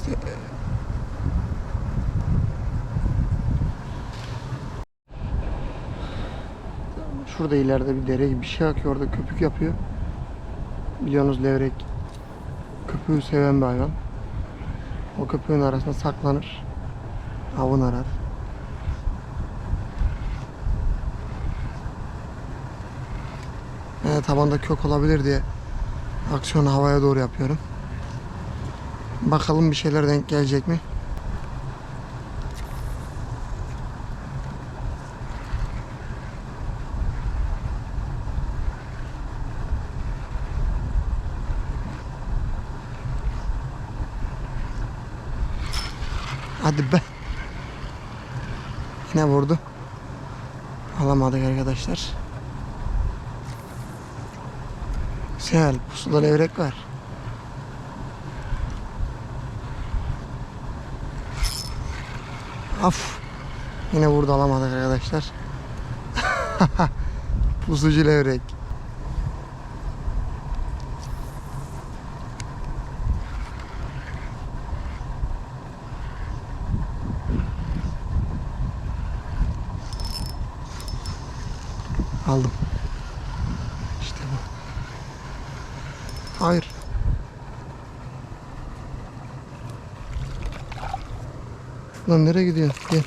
işte e, Şurada ileride bir dere gibi bir şey akıyor. Orada köpük yapıyor. Biliyorsunuz levrek köpüğü seven bir hayvan. O köpüğün arasında saklanır. Avın arar. Yani tabanda kök olabilir diye aksiyonu havaya doğru yapıyorum. Bakalım bir şeyler denk gelecek mi? Hadi be. Yine vurdu. Alamadık arkadaşlar. Güzel. Pusuda levrek var. Af. Yine vurdu alamadık arkadaşlar. Pusucu levrek. Aldım. İşte bu. Hayır. Lan nereye gidiyorsun? Gel.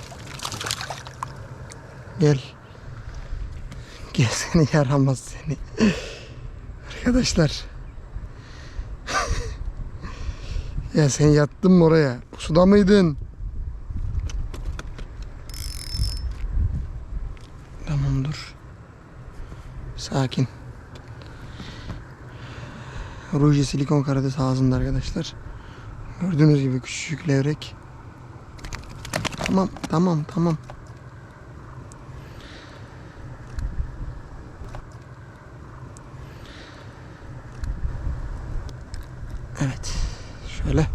Gel. Gel seni yaramaz seni. Arkadaşlar. ya sen yattın mı oraya? Suda mıydın? Tamam dur. Sakin. Ruji silikon karadesi ağzında arkadaşlar. Gördüğünüz gibi küçücük levrek. Tamam, tamam, tamam. Evet. Şöyle.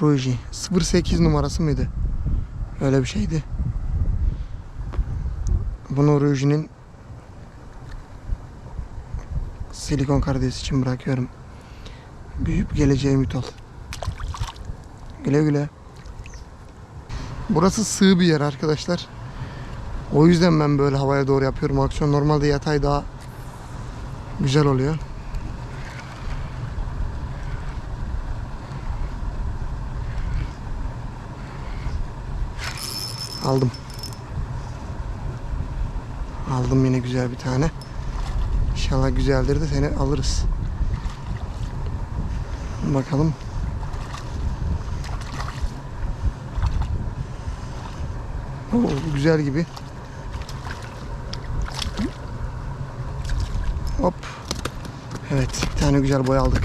Ruji. 08 numarası mıydı? Öyle bir şeydi. Bunu Ruji'nin silikon karidesi için bırakıyorum. Büyüyüp geleceğe ümit ol. Güle güle. Burası sığ bir yer arkadaşlar. O yüzden ben böyle havaya doğru yapıyorum. Aksiyon normalde yatay daha güzel oluyor. Aldım. Aldım yine güzel bir tane. İnşallah güzeldir de seni alırız. Bakalım. Oo, güzel gibi. Hop. Evet, bir tane güzel boy aldık.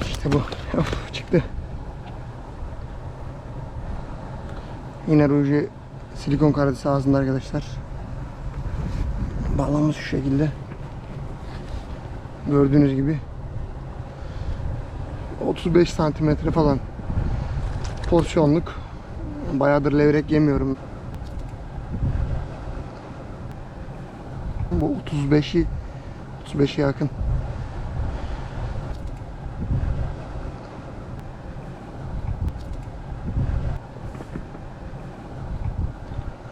İşte bu. Of, çıktı. Yine ruju silikon karadesi ağzında arkadaşlar. Bağlamamız şu şekilde. Gördüğünüz gibi 35 santimetre falan porsiyonluk. Bayağıdır levrek yemiyorum. Bu 35'i 35'e yakın.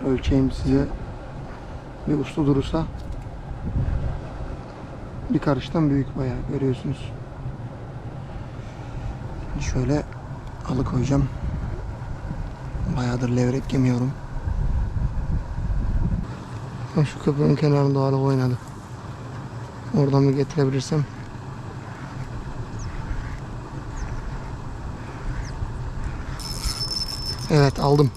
Ölçeyim size bir uslu durursa bir karıştan büyük bayağı görüyorsunuz. Şöyle alıkoyacağım. Bayağıdır levrek yemiyorum. Ha, Şu köpüğün kenarında hala oynadı. Oradan bir getirebilirsem. Evet aldım.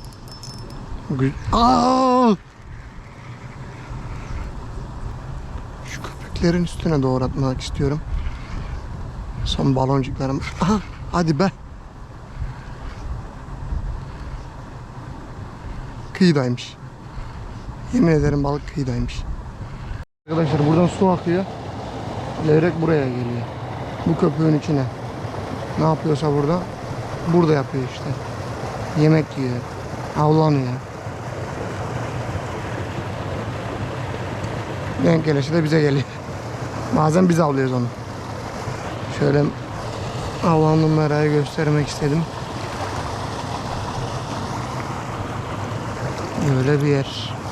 Aa! Şu köpüklerin üstüne doğru atmak istiyorum. Son baloncuklarım. Aha, hadi be. Kıyıdaymış. Yemin ederim balık kıyıdaymış. Arkadaşlar buradan su akıyor. Levrek buraya geliyor. Bu köpüğün içine. Ne yapıyorsa burada. Burada yapıyor işte. Yemek yiyor. Avlanıyor. Denk gelirse de bize geliyor. Bazen biz avlıyoruz onu. Şöyle avlandığım merayı göstermek istedim. Öyle bir yer.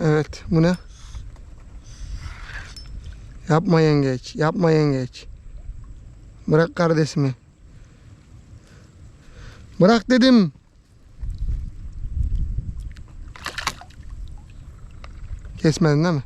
Evet bu ne? Yapma yengeç. Yapma yengeç. Bırak kardeşimi. Bırak dedim. Kesmedin değil mi?